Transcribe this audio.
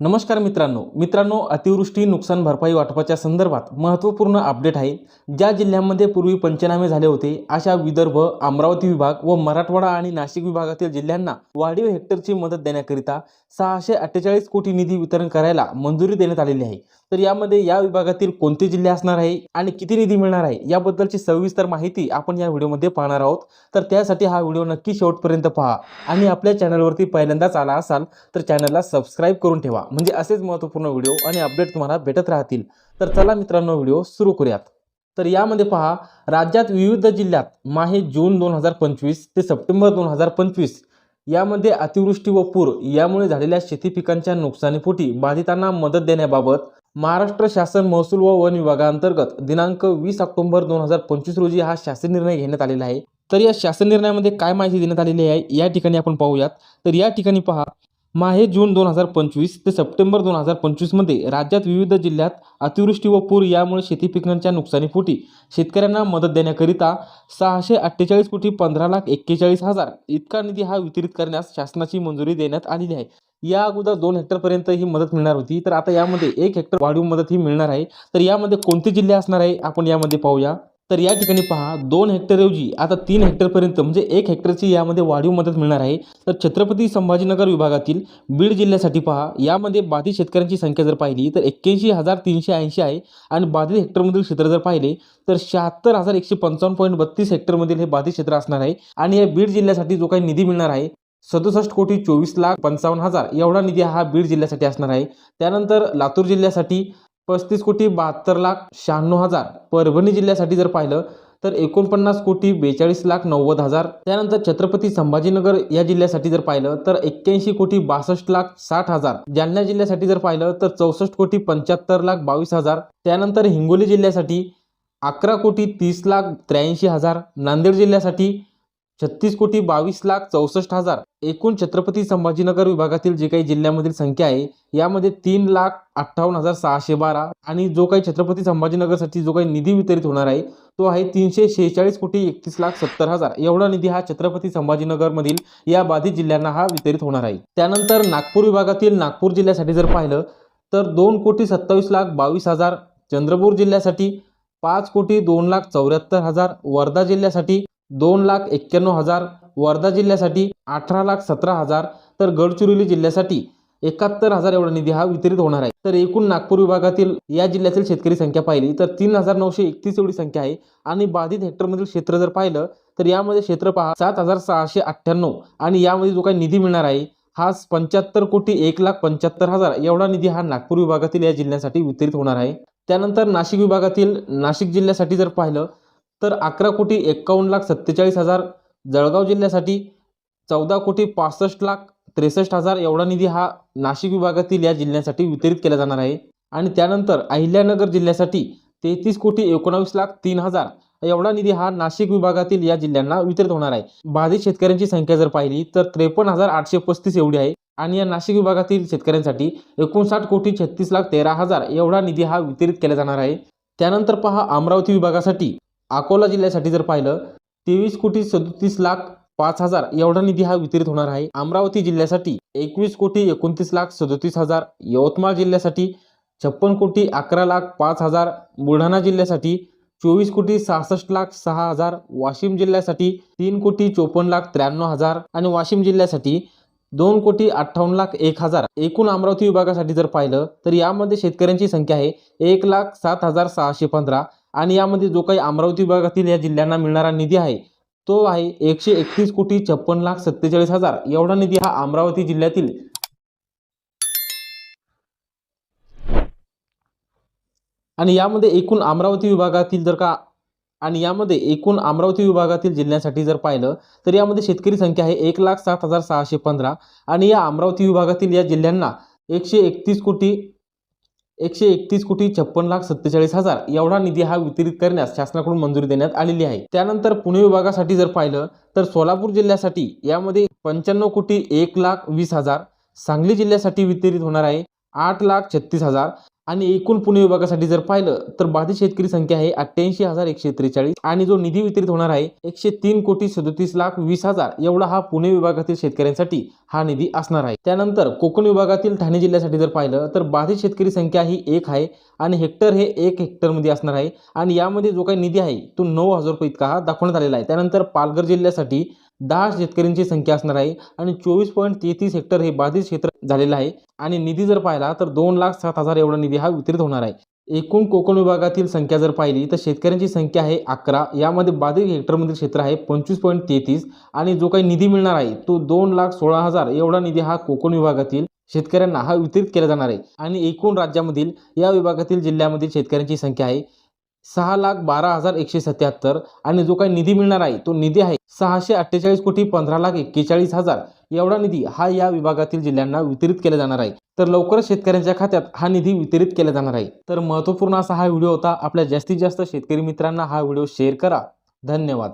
नमस्कार मित्रांनो. मित्रांनो अतिवृष्टी नुकसान भरपाई वाटपाच्या संदर्भात महत्त्वपूर्ण अपडेट आहे. ज्या जिल्ह्यांमध्ये पूर्वी पंचनामे झाले होते अशा विदर्भ अमरावती विभाग व मराठवाडा आणि नाशिक विभागातील जिल्ह्यांना वाढीव हेक्टरची मदत देण्याकरिता सहाशे अठ्ठेचाळीस कोटी निधी वितरण करायला मंजुरी देण्यात आलेली आहे. तर यामध्ये या विभागातील कोणते जिल्हे असणार आहे आणि किती निधी मिळणार आहे याबद्दलची सविस्तर माहिती आपण या व्हिडिओमध्ये पाहणार आहोत. तर त्यासाठी हा व्हिडिओ नक्की शेवटपर्यंत पहा. आणि आपल्या चॅनलवरती पहिल्यांदाच आला असाल तर चॅनलला सबस्क्राईब करून ठेवा. म्हणजे असेच महत्त्वपूर्ण व्हिडिओ आणि अपडेट तुम्हाला भेटत राहतील. तर चला मित्रांनो व्हिडिओ सुरू करूयात. तर यामध्ये पहा राज्यात विविध जिल्ह्यात माहे जून दोन हजार पंचवीस ते सप्टेंबर दोन हजार पंचवीस यामध्ये अतिवृष्टी व पूर यामुळे झालेल्या शेती पिकांच्या नुकसानीपोटी बाधितांना मदत देण्याबाबत महाराष्ट्र शासन महसूल व वन विभागाअंतर्गत दिनांक वीस ऑक्टोबर दोन हजार पंचवीस रोजी हा शासन निर्णय घेण्यात आलेला आहे. तर या शासन निर्णयामध्ये काय माहिती देण्यात आलेली आहे या ठिकाणी आपण पाहूयात. तर या ठिकाणी पहा माहे जून दोन हजार पंचवीस ते सप्टेंबर दोन हजार पंचवीसमध्ये राज्यात विविध जिल्ह्यात अतिवृष्टी व पूर यामुळे शेती पिकांच्या नुकसानीपोटी शेतकऱ्यांना मदत देण्याकरिता सहाशे अठ्ठेचाळीस कोटी पंधरा लाख एक्केचाळीस हजार इतका निधी हा वितरित करण्यास शासनाची मंजुरी देण्यात आलेली आहे. या अगोदर दोन हेक्टरपर्यंत ही मदत मिळणार होती. तर आता यामध्ये एक हेक्टर वाढीव मदत ही मिळणार आहे. तर यामध्ये कोणते जिल्हे असणार आहे? आपण यामध्ये पाहूया. तर या ठिकाणी पहा दोन हेक्टरऐवजी आता तीन हेक्टरपर्यंत म्हणजे एक हेक्टरची यामध्ये वाढीव मदत मिळणार आहे. तर छत्रपती संभाजीनगर विभागातील बीड जिल्ह्यासाठी पहा यामध्ये बाधित शेतकऱ्यांची संख्या जर पाहिली तर एक्क्याऐंशी हजार तीनशे ऐंशी आहे आणि बाधित हेक्टरमधील क्षेत्र जर पाहिले तर शहात्तर हजार एकशे पंचावन्न पॉईंट बत्तीस हेक्टरमधील हे बाधित क्षेत्र असणार आहे. आणि या बीड जिल्ह्यासाठी जो काही निधी मिळणार आहे सदुसष्ट कोटी चोवीस लाख पंचावन्न हजार एवढा निधी हा बीड जिल्ह्यासाठी असणार आहे. त्यानंतर लातूर जिल्ह्यासाठी पस्तीस कोटी बहात्तर लाख शहाण्णव हजार परभणी जिल्ह्यासाठी जर पाहिलं तर एकोणपन्नास कोटी बेचाळीस लाख नव्वद हजार. त्यानंतर छत्रपती संभाजीनगर या जिल्ह्यासाठी जर पाहिलं तर एक्क्याऐंशी कोटी बासष्ट लाख साठ हजार. जालना जिल्ह्यासाठी जर पाहिलं तर चौसष्ट कोटी पंच्याहत्तर लाख बावीस हजार. त्यानंतर हिंगोली जिल्ह्यासाठी अकरा कोटी तीस लाख त्र्याऐंशी हजार. नांदेड जिल्ह्यासाठी छत्तीस कोटी बावीस लाख चौसष्ट हजार. एकूण छत्रपती संभाजीनगर विभागातील जे काही जिल्ह्यामधील संख्या आहे यामध्ये तीन लाख अठ्ठावन्न हजार सहाशे बारा आणि जो काही छत्रपती संभाजीनगरसाठी जो काही निधी वितरित होणार आहे तो आहे तीनशे शेहेचाळीस कोटी एकतीस लाख सत्तर हजार. एवढा निधी हा छत्रपती संभाजीनगरमधील या बाधित जिल्ह्यांना हा वितरित होणार आहे. त्यानंतर नागपूर विभागातील नागपूर जिल्ह्यासाठी जर पाहिलं तर दोन कोटी सत्तावीस लाख बावीस हजार. चंद्रपूर जिल्ह्यासाठी पाच कोटी दोन लाख चौऱ्याहत्तर हजार. वर्धा जिल्ह्यासाठी दोन लाख एक्क्याण्णव हजार वर्धा जिल्ह्यासाठी अठरा लाख सतरा हजार तर गडचिरोली जिल्ह्यासाठी एकाहत्तर हजार एवढा निधी हा वितरित होणार आहे. तर एकूण नागपूर विभागातील या जिल्ह्यातील शेतकरी संख्या पाहिली तर तीन हजार नऊशे एकतीस एवढी संख्या आहे. आणि बाधित हेक्टरमधील क्षेत्र जर पाहिलं तर यामध्ये क्षेत्र पहा सात हजार सहाशे अठ्ठ्याण्णव आणि यामध्ये जो काही निधी मिळणार आहे हा पंच्याहत्तर कोटी एक लाख पंच्याहत्तर हजार एवढा निधी हा नागपूर विभागातील या जिल्ह्यासाठी वितरित होणार आहे. त्यानंतर नाशिक विभागातील नाशिक जिल्ह्यासाठी जर पाहिलं तर अकरा कोटी एक्कावन्न लाख सत्तेचाळीस हजार जळगाव जिल्ह्यासाठी चौदा कोटी पासष्ट लाख त्रेसष्ट हजार एवढा निधी हा नाशिक विभागातील या जिल्ह्यासाठी वितरित केला जाणार आहे. आणि त्यानंतर अहिल्यानगर जिल्ह्यासाठी तेहतीस कोटी एकोणावीस लाख तीन हजार एवढा निधी हा नाशिक विभागातील या जिल्ह्यांना वितरित होणार आहे. बाधित शेतकऱ्यांची संख्या जर पाहिली तर त्रेपन्न हजार आठशे पस्तीस एवढी आहे. आणि या नाशिक विभागातील शेतकऱ्यांसाठी एकोणसाठ कोटी छत्तीस लाख तेरा हजार एवढा निधी हा वितरित केला जाणार आहे. त्यानंतर पहा अमरावती विभागासाठी अकोला जिल्ह्यासाठी जर पाहिलं तेवीस कोटी सदोतीस लाख पाच हजार एवढा निधी हा वितरित होणार आहे. अमरावती जिल्ह्यासाठी एकवीस कोटी एकोणतीस लाख सदोतीस हजार यवतमाळ जिल्ह्यासाठी छप्पन कोटी अकरा लाख पाच हजार बुलढाणा जिल्ह्यासाठी चोवीस कोटी सहासष्ट लाख सहा हजार वाशिम जिल्ह्यासाठी तीन कोटी चोपन्न लाख त्र्याण्णव हजार आणि वाशिम जिल्ह्यासाठी दोन कोटी अठ्ठावन्न लाख एक हजार. एकूण अमरावती विभागासाठी जर पाहिलं तर यामध्ये शेतकऱ्यांची संख्या आहे एक लाख सात हजार सहाशे पंधरा आणि यामध्ये जो काही अमरावती विभागातील या जिल्ह्यांना मिळणारा निधी आहे तो आहे एकशे एकतीस कोटी छप्पन लाख सत्तेचाळीस हजार. एवढा निधी हा अमरावती जिल्ह्यातील आणि यामध्ये एकूण अमरावती विभागातील जर का आणि यामध्ये एकूण अमरावती विभागातील जिल्ह्यांसाठी जर पाहिलं तर यामध्ये शेतकरी संख्या आहे एक लाख सात हजार सहाशे पंधरा. आणि या अमरावती विभागातील या जिल्ह्यांना एकशे एकतीस कोटी एकशे एकतीस कोटी छप्पन लाख सत्तेचाळीस हजार एवढा निधी हा वितरित करण्यास शासनाकडून मंजुरी देण्यात आलेली आहे. त्यानंतर पुणे विभागासाठी जर पाहिलं तर सोलापूर जिल्ह्यासाठी यामध्ये पंच्याण्णव कोटी एक लाख वीस हजार सांगली जिल्ह्यासाठी वितरित होणार आहे आठ लाख छत्तीस हजार आणि एकूण पुणे विभागासाठी जर पाहिलं तर बाधित शेतकरी संख्या आहे अठ्ठ्याऐंशी हजार एकशे त्रेचाळीस आणि जो निधी वितरित होणार आहे एकशे तीन कोटी सदोतीस लाख वीस हजार एवढा हा पुणे विभागातील शेतकऱ्यांसाठी हा निधी असणार आहे. त्यानंतर कोकण विभागातील ठाणे जिल्ह्यासाठी जर पाहिलं तर बाधित शेतकरी संख्या ही एक आहे आणि हेक्टर हे एक हेक्टरमध्ये असणार आहे आणि यामध्ये जो काही निधी आहे तो नऊ हजार रुपये इतका हा दाखवण्यात आलेला आहे. त्यानंतर पालघर जिल्ह्यासाठी दहा शेतकऱ्यांची संख्या असणार आहे आणि चोवीस पॉईंट तेहतीस हेक्टर हे बाधित क्षेत्र झालेलं आहे. आणि निधी जर पाहिला तर दोन लाख सात हजार एवढा निधी हा वितरित होणार आहे. एकूण कोकण विभागातील संख्या जर पाहिली तर शेतकऱ्यांची संख्या आहे अकरा. यामध्ये बाधित हेक्टरमधील क्षेत्र आहे पंचवीस पॉईंट तेहतीस. आणि जो काही निधी मिळणार आहे तो दोन लाख सोळा हजार एवढा निधी हा कोकण विभागातील शेतकऱ्यांना हा वितरित केला जाणार आहे. आणि एकूण राज्यामधील या विभागातील जिल्ह्यामधील शेतकऱ्यांची संख्या आहे सहा लाख बारा हजार एकशे सत्याहत्तर आणि जो काही निधी मिळणार आहे तो निधी आहे सहाशे अठ्ठेचाळीस कोटी पंधरा लाख एक्केचाळीस हजार. एवढा निधी हा या विभागातील जिल्ह्यांना वितरित केला जाणार आहे. तर लवकरच शेतकऱ्यांच्या खात्यात हा निधी वितरित केला जाणार आहे. तर महत्त्वपूर्ण असा हा व्हिडिओ होता. आपल्या जास्तीत जास्त शेतकरी मित्रांना हा व्हिडिओ शेअर करा. धन्यवाद.